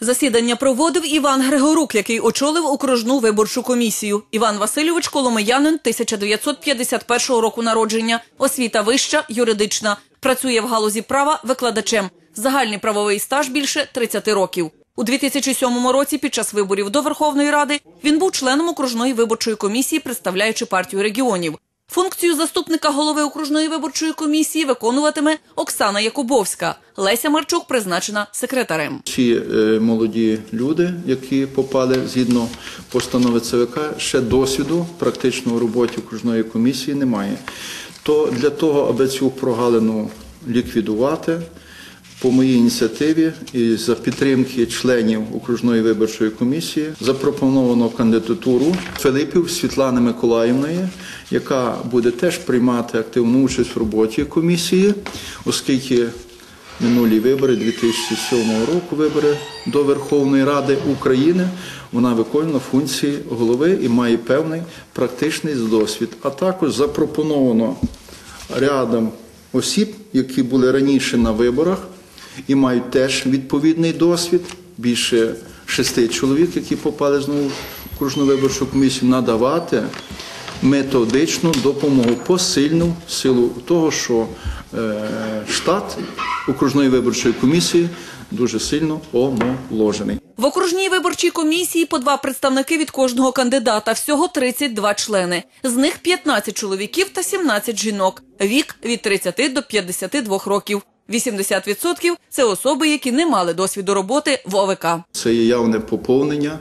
Засідання проводив Іван Григорук, який очолив окружну виборчу комісію. Іван Васильович Коломиянин 1951 року народження. Освіта вища, юридична. Працює в галузі права викладачем. Загальний правовий стаж більше 30 років. У 2007 році під час виборів до Верховної Ради він був членом окружної виборчої комісії, представляючи партію регіонів. Функцію заступника голови окружної виборчої комісії виконуватиме Оксана Якубовська. Леся Марчук призначена секретарем. Ці е, молоді люди, які попали згідно постанови ЦВК, ще досвіду практично у роботі окружної комісії немає. То для того, аби цю прогалину ліквідувати, по моїй ініціативі і за підтримки членів окружної виборчої комісії запропоновано кандидатуру Филипів Світлани Миколаївної, яка буде теж приймати активну участь в роботі комісії, оскільки минулі вибори 2007 року, вибори до Верховної Ради України, вона виконувала функції голови і має певний практичний досвід. А також запропоновано рядом осіб, які були раніше на виборах і мають теж відповідний досвід. Більше шести чоловік, які попали знову в окружну виборчу комісію, надавати методичну допомогу посильну силу того, що е, штат окружної виборчої комісії дуже сильно омоложений. В окружній виборчій комісії по два представники від кожного кандидата. Всього 32 члени. З них 15 чоловіків та 17 жінок. Вік від 30 до 52 років. 80% – це особи, які не мали досвіду роботи в ОВК. Це є явне поповнення,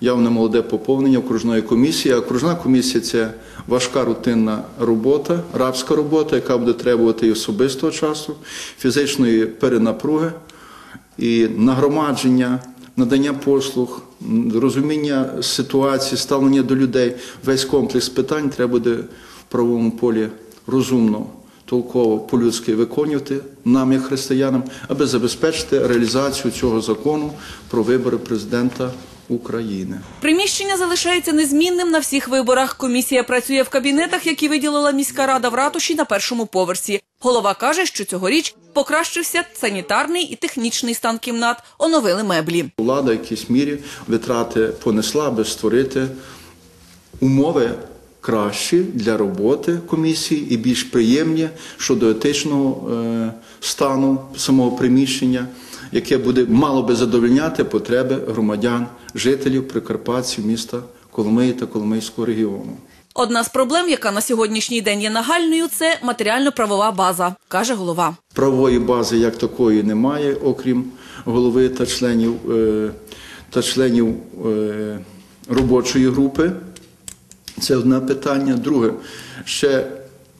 явне молоде поповнення окружної комісії. Окружна комісія це важка рутинна робота, рабська робота, яка буде требувати і особистого часу, фізичної перенапруги і нагромадження, надання послуг, розуміння ситуації, ставлення до людей. Весь комплекс питань треба буде в правовому полі розумно толково по-людськи виконувати нам, як християнам, аби забезпечити реалізацію цього закону про вибори президента України. Приміщення залишається незмінним на всіх виборах. Комісія працює в кабінетах, які виділила міська рада в ратуші на першому поверсі. Голова каже, що цьогоріч покращився санітарний і технічний стан кімнат, оновили меблі. Влада в якійсь мірі витрати понесла, аби створити умови кращі для роботи комісії і більш приємні щодо етичного е, стану самого приміщення, яке буде мало би задовольняти потреби громадян, жителів Прикарпатців, міста Коломиї та Коломийського регіону. Одна з проблем, яка на сьогоднішній день є нагальною, це матеріально-правова база, каже голова. Правової бази як такої немає, окрім голови та членів, е, та членів е, робочої групи. Це одне питання. Друге, ще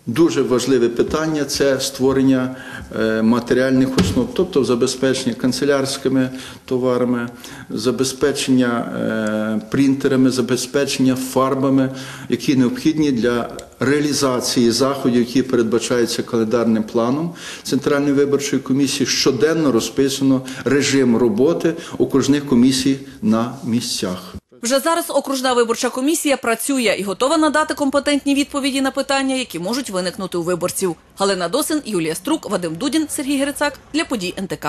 дуже важливе питання це створення е, матеріальних основ, тобто забезпечення канцелярськими товарами, забезпечення е, принтерами, забезпечення фарбами, які необхідні для реалізації заходів, які передбачаються календарним планом Центральної виборчої комісії. Щоденно розписано режим роботи окружних комісій на місцях. Вже зараз окружна виборча комісія працює і готова надати компетентні відповіді на питання, які можуть виникнути у виборців. Галина Досин, Юлія Струк, Вадим Дудін, Сергій Герицак для подій НТК.